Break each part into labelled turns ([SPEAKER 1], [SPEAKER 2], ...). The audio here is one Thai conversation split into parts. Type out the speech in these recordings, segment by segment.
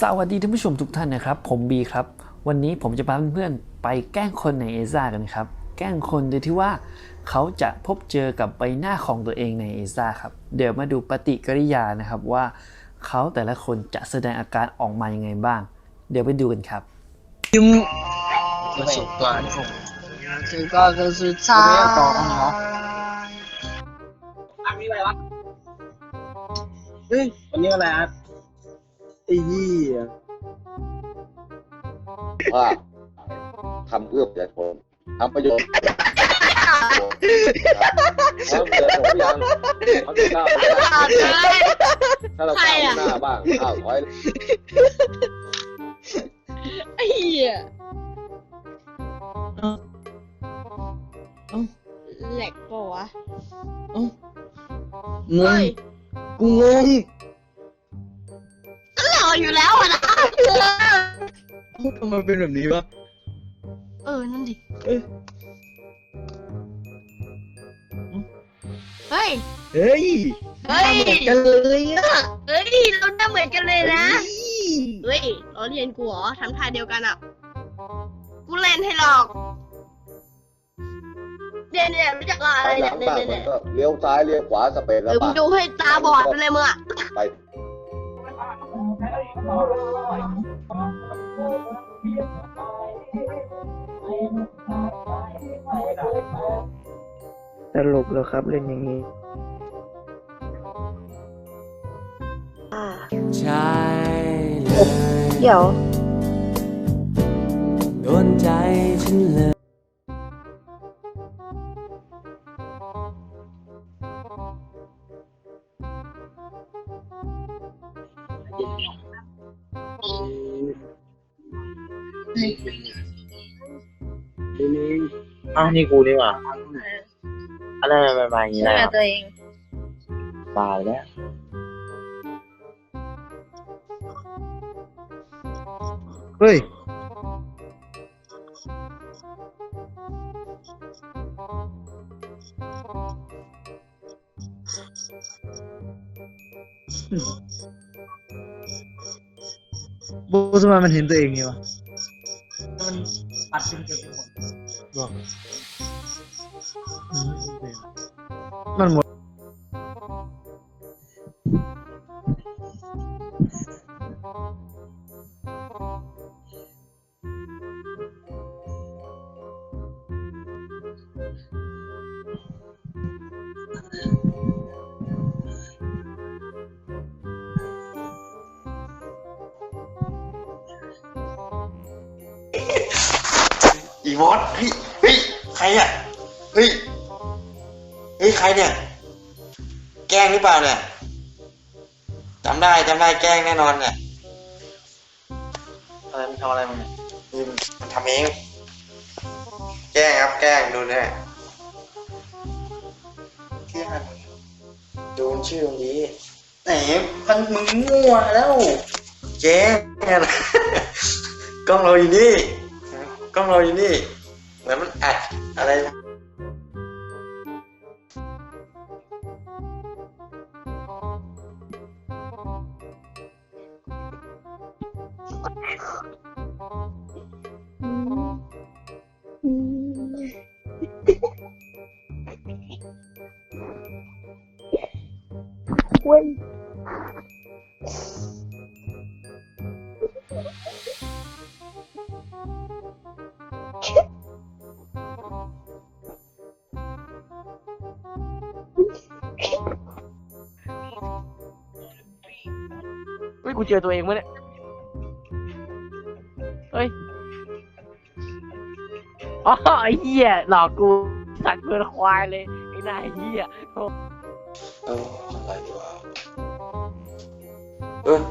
[SPEAKER 1] สวัสดีท่านผู้ชมทุกท่านนะครับ ผมบีครับ วันนี้ผมจะพาเพื่อนๆไปแกล้งคนในเอซ่ากันครับ แกล้งคนโดยที่ว่าเขาจะพบเจอกับใบหน้าของตัวเองในเอซ่าครับ เดี๋ยวมาดูปฏิกิริยานะครับว่าเขาแต่ละคนจะแสดงอาการออกมายังไงบ้าง เดี๋ยวไปดูกันครับ
[SPEAKER 2] ประสบการณ์ของ
[SPEAKER 3] 这个就是差。
[SPEAKER 2] เฮ้ยวันนี้อะไรอ่ะ ไอ้ยี่
[SPEAKER 4] ว่าทำเพื่อประชาชนทำประโยชน์ทำเพื่อผมยังเขาจะก้าวไปได้ถ้าเราก้าวไปหน้าบ้างอ้าวถอย
[SPEAKER 5] ไอ้เหี้ยแหลกปะวะ
[SPEAKER 2] ง
[SPEAKER 5] เฮ้
[SPEAKER 2] ง
[SPEAKER 5] ย
[SPEAKER 2] กูงง
[SPEAKER 5] ก็หล่ ออยู่แล้วอะนะ
[SPEAKER 2] ทำไมเป็นแบบนี้วะ
[SPEAKER 5] เออ นั่นดิ
[SPEAKER 2] เอ้ย
[SPEAKER 5] เฮ้ย
[SPEAKER 2] เฮ้ย
[SPEAKER 5] เฮ้ย
[SPEAKER 2] เหมือนกันเลยอะ
[SPEAKER 5] เฮ้ย เราหน้าเหมือนกันเลยนะ เฮ้ยล้อเลียนกูเหรอทำท่าเดียวกันอะ กูเล่นให้หรอกเนี่ยเนี่ยรู้จักอะไร
[SPEAKER 4] ถอยห
[SPEAKER 5] เนี่
[SPEAKER 4] ลั
[SPEAKER 5] ย
[SPEAKER 4] ง
[SPEAKER 5] เนี่ย
[SPEAKER 4] บ้าง
[SPEAKER 5] เนี่ย
[SPEAKER 4] มัน
[SPEAKER 5] เนี่ย
[SPEAKER 4] ก็เลี้ยวซ้ายเลี้ยวขวาสเปน
[SPEAKER 5] เอ
[SPEAKER 4] แล้ว
[SPEAKER 5] อมึ
[SPEAKER 4] บ้างง
[SPEAKER 5] ดูให้ตาบอดไปเลยมึงอะ
[SPEAKER 4] ไป
[SPEAKER 2] ตลกแล้วครับเล่นอย่างนี้
[SPEAKER 3] อ่า
[SPEAKER 1] ใช่เลย
[SPEAKER 3] เดี๋ยว
[SPEAKER 1] โดนใจฉันเลย
[SPEAKER 6] อ้าวนี่กูนี่หว่าอะไรมามาอย่างนี้
[SPEAKER 5] ช่วย
[SPEAKER 6] นะ
[SPEAKER 5] ตัวเอง
[SPEAKER 6] ตายแล้ว
[SPEAKER 2] เฮ้ยโบทำไมมันเห็นตัวเองเนี่ยวะมันปัดจนเกือ บหมดมันหมด
[SPEAKER 6] อีวอสเฮ้ยเฮ้ย ใครอะเฮ้ยเฮ้ยใครเนี่ย แกล้งหรือเปล่าเนี่ยจำได้จำได้แกล้งแน่นอนเนี่ยอะไรมันทำอะไรมันเนี่ยนี่มันทำเองแกล้งครับแกล้งดูเนี่ยแกล้งอะไรดูมันชื่อมันดีไหนมันมึงมั่วแล้วแกล้งเนี่ยนะกล้องเราอยู่นี่กล้องเราอยู่นี่แล้วมันอัด อะไเจอตัวเองมั้ยเนี่ย เฮ้ย อ๋อไอ้เหี้ยหลอกกูสัตว์เพื่อนควายเลยไอ้นายเหี้ยเอออะไรวะเออ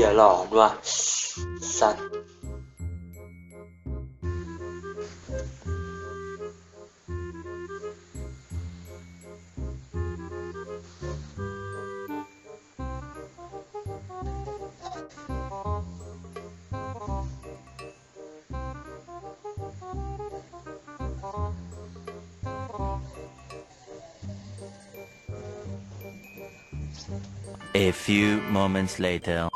[SPEAKER 6] หี้ยหลอน
[SPEAKER 7] A few moments later.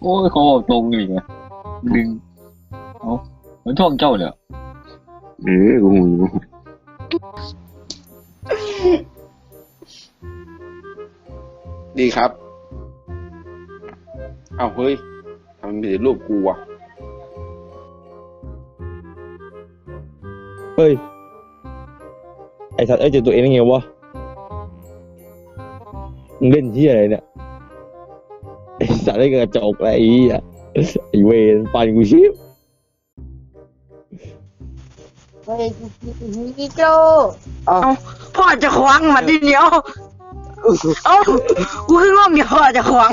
[SPEAKER 8] โอ้ยเขาบอกตรงอีกอะดึงเอามันช่องเจ้าเนี่ยเออกูงง
[SPEAKER 2] ดีครับ เอ้าเฮ้ยทำไมมีแต่รูปกูวะ
[SPEAKER 9] ฮ้ย ไอสัตว์เอ้ยเจอตัวเองได้ไงวะ มึงเล่นที่อะไรเนี่ย ไอสัตว์ได้กระจอกอะไรไอ้เหี้ยไอเวนปันกูชิบ
[SPEAKER 10] เฮ้ยพี่โจ
[SPEAKER 3] พ่อจะขวางมาทีเดียว เอ้ากูขึ้นว่ามีพ่อจะขวาง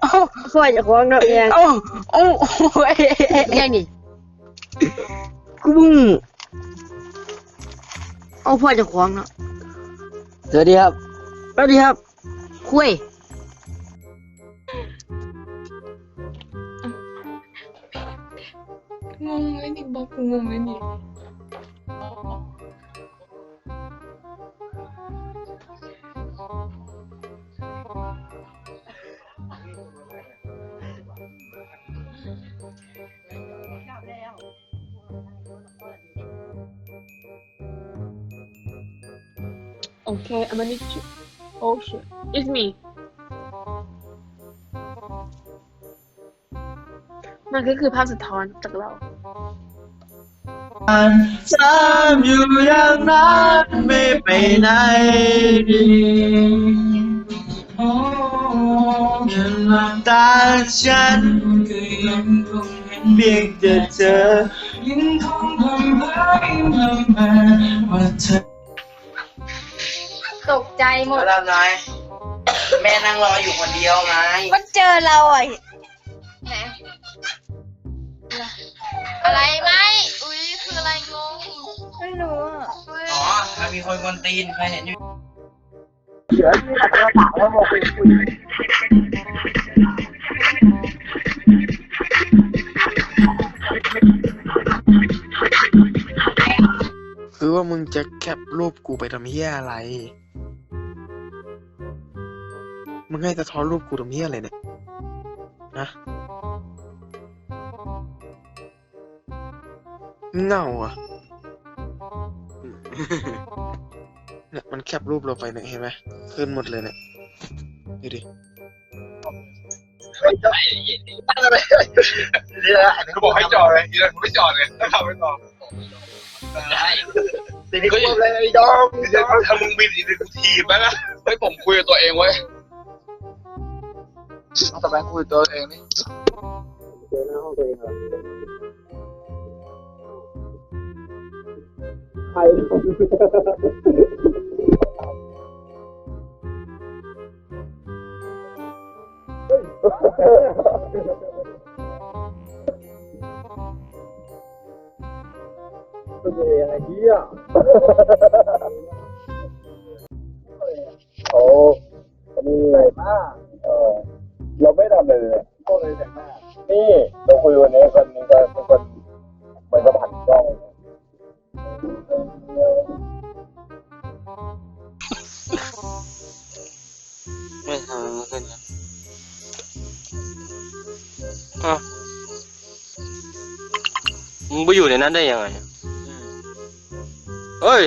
[SPEAKER 3] เอ้า
[SPEAKER 10] พ่อจะคว้างเราเอง
[SPEAKER 3] เอ้าเอ้าโอ้ย
[SPEAKER 10] ยังนี่
[SPEAKER 3] กูเพิ่ง เอาพ่อจะขวางเนาะ
[SPEAKER 10] สวัสดีครับ
[SPEAKER 3] สวัสดีครับ คุย
[SPEAKER 11] งงเลยนี่บอกกูงงเลยนี่ Okay, I'm gonna need to. Oh shit, it's me. มันก็คือภาพสะท้อนจากเรา การ
[SPEAKER 6] จำอยู่อย่างนั้นไม่ไปไหนยังหลับตาฉันก็ยังคงเห็นเพียงแต่เธอยังคงทำให้มากว่าเธอ
[SPEAKER 11] ตกใจหมด
[SPEAKER 6] แล้วไงแม่นั่งรออยู่คนเดียวไง
[SPEAKER 11] มันเจอเราอะไหนอะไรไหมอุ้ยคืออะไรงงไม่รู้อะ
[SPEAKER 6] อ๋อมันมีคนกวนตีนใครเห็นอยู่
[SPEAKER 12] คือว่ามึงจะแคปรูปกูไปทำเฮียอะไร มึงให้สะท้อนรูปกูทำเฮียอะไรเนี่ย นะเงาอะเนี่ยมันแคปรูปเราไปเนี่ยเห็นไหมขึ้นหมดเลยเนี่ยดูดิ
[SPEAKER 2] เขาบอกให้จอดเลยทีนั้นกูไม่จอดเลยถ้าเขาไม่จอดทีนี้ก็ยังเลยยอมถ้ามึงบินอีกกูทีบแล้วนะเฮ้ยผมคุยกับตัวเองไว้ ย
[SPEAKER 12] ต้องตะแบง
[SPEAKER 9] มึง
[SPEAKER 6] ไปอยู่ในนั้นได้ยังไงอะเฮ้ย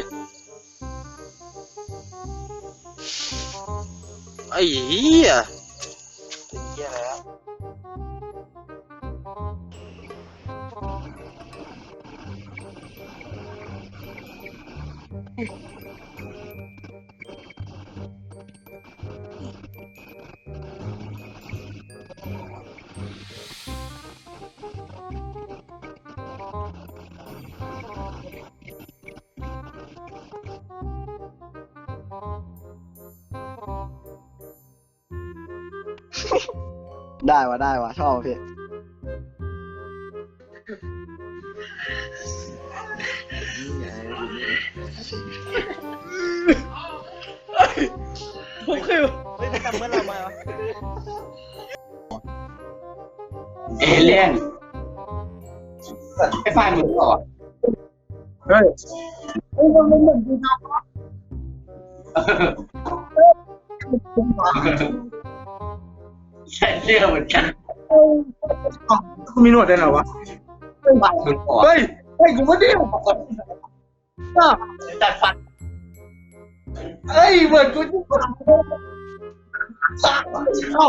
[SPEAKER 6] ไอ้เหี้ยเป็นเหี้ยแล้ว
[SPEAKER 9] เได้
[SPEAKER 2] วะได้วะชอบพี่
[SPEAKER 6] ผมคือ
[SPEAKER 2] เฮ้ยแต่เมื่อเรามาวะ
[SPEAKER 6] เอเลี่ยนไอ้ฟานมึงเหรอ
[SPEAKER 9] เฮ้ย
[SPEAKER 6] ใช่เสื้อเหมือนกัน
[SPEAKER 9] กูมีหนวดด้วยเหรอวะ
[SPEAKER 6] มึงเหรอ
[SPEAKER 9] เฮ้ยเฮ้ยกูไม่ได้
[SPEAKER 6] จัดฟัน
[SPEAKER 9] เฮ้ยเหมือนกูจะเข้า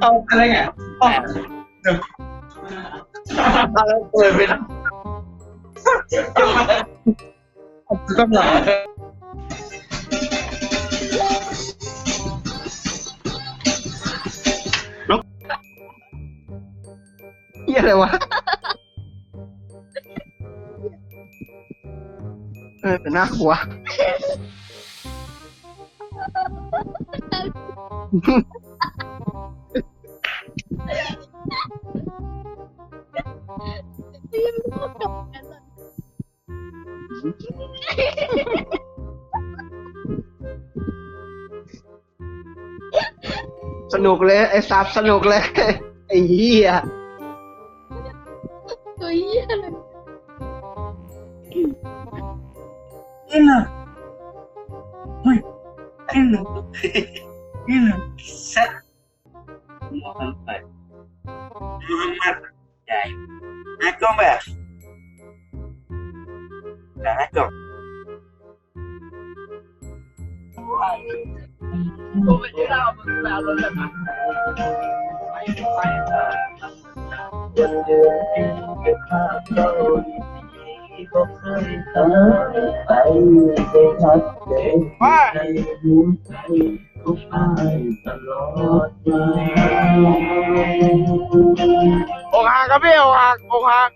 [SPEAKER 9] เอาอะไรไงเอาอะไรเปิดไปนะกำลัง
[SPEAKER 2] ยอะไรวะเออแต่น่ากลัวสนุกเลย ไอ้ซับสนุกเลย ไอ้เหี้ย
[SPEAKER 5] Yusuf Muhammad Muhammad dạy hai con bè. Là
[SPEAKER 6] hai con. Hãy subscribe cho kênh Ghiền Mì Gõ Để không bỏ lỡ những video hấp dẫn ะเซ็ตมองไปมองมาใหญ่นักก็แบบแต่นักก็
[SPEAKER 9] อกหักครับพี่อกหักอกหัก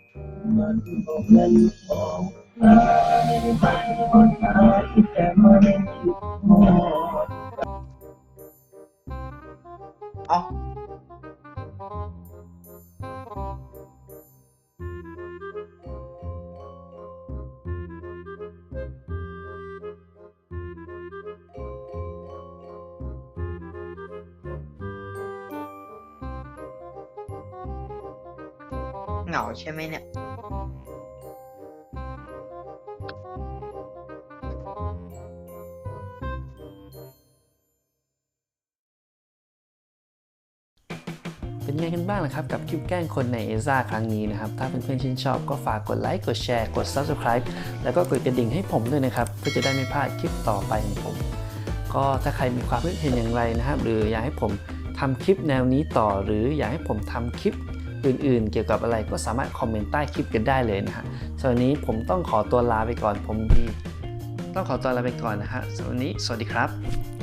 [SPEAKER 9] เอา
[SPEAKER 2] เหงาใช่ไหมเนี่ย
[SPEAKER 1] เป็นไงกันบ้างล่ะครับ กับคลิปแกล้งคนในเอซ่าครั้งนี้นะครับ ถ้าเพื่อนๆชื่นชอบก็ฝากกดไลค์กดแชร์กด Subscribe แล้วก็กดกระดิ่งให้ผมด้วยนะครับ เพื่อจะได้ไม่พลาดคลิปต่อไปของผม ก็ถ้าใครมีความคิดเห็นอย่างไรนะครับ หรืออยากให้ผมทำคลิปแนวนี้ต่อหรืออยากให้ผมทำคลิป อื่นๆ เกี่ยวกับอะไรก็สามารถคอมเมนต์ใต้คลิปกันได้เลยนะฮะสำหรับวันนี้ผมต้องขอตัวลาไปก่อนผมดี ต้องขอตัวลาไปก่อนนะฮะสำหรับนี้สวัสดีครับ